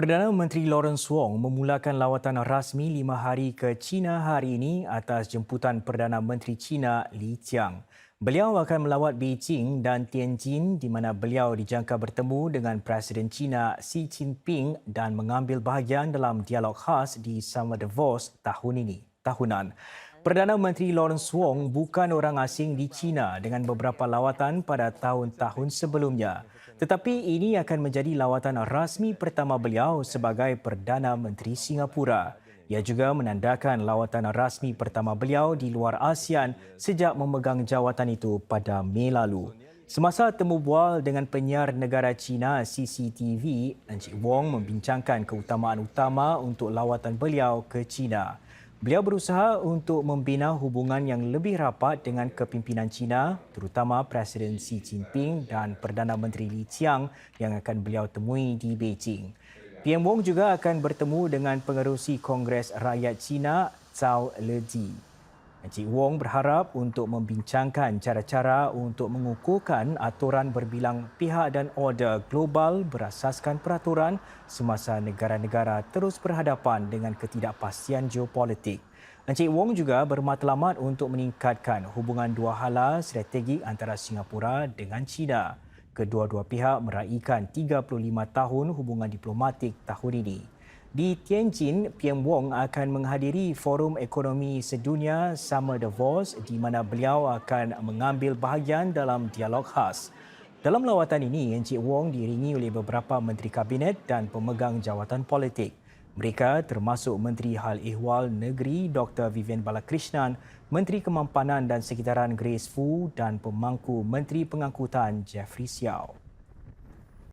Perdana Menteri Lawrence Wong memulakan lawatan rasmi lima hari ke China hari ini atas jemputan Perdana Menteri China Li Qiang. Beliau akan melawat Beijing dan Tianjin di mana beliau dijangka bertemu dengan Presiden China Xi Jinping dan mengambil bahagian dalam dialog khas di Summer Davos tahun ini, tahunan. Perdana Menteri Lawrence Wong bukan orang asing di China dengan beberapa lawatan pada tahun-tahun sebelumnya. Tetapi ini akan menjadi lawatan rasmi pertama beliau sebagai Perdana Menteri Singapura. Ia juga menandakan lawatan rasmi pertama beliau di luar ASEAN sejak memegang jawatan itu pada Mei lalu. Semasa temu bual dengan penyiar negara China CCTV, Encik Wong membincangkan keutamaan utama untuk lawatan beliau ke China. Beliau berusaha untuk membina hubungan yang lebih rapat dengan kepimpinan China, terutama Presiden Xi Jinping dan Perdana Menteri Li Qiang yang akan beliau temui di Beijing. PM Wong juga akan bertemu dengan pengerusi Kongres Rakyat China, Zhao Leji. Encik Wong berharap untuk membincangkan cara-cara untuk mengukuhkan aturan berbilang pihak dan order global berasaskan peraturan semasa negara-negara terus berhadapan dengan ketidakpastian geopolitik. Encik Wong juga bermatlamat untuk meningkatkan hubungan dua hala strategik antara Singapura dengan China. Kedua-dua pihak meraihkan 35 tahun hubungan diplomatik tahun ini. Di Tianjin, PM Wong akan menghadiri Forum Ekonomi Sedunia Summer Davos di mana beliau akan mengambil bahagian dalam dialog khas. Dalam lawatan ini, Encik Wong diiringi oleh beberapa menteri kabinet dan pemegang jawatan politik. Mereka termasuk Menteri Hal Ehwal Negeri Dr. Vivian Balakrishnan, Menteri Kemampanan dan Sekitaran Grace Fu dan pemangku Menteri Pengangkutan Jeffrey Xiao.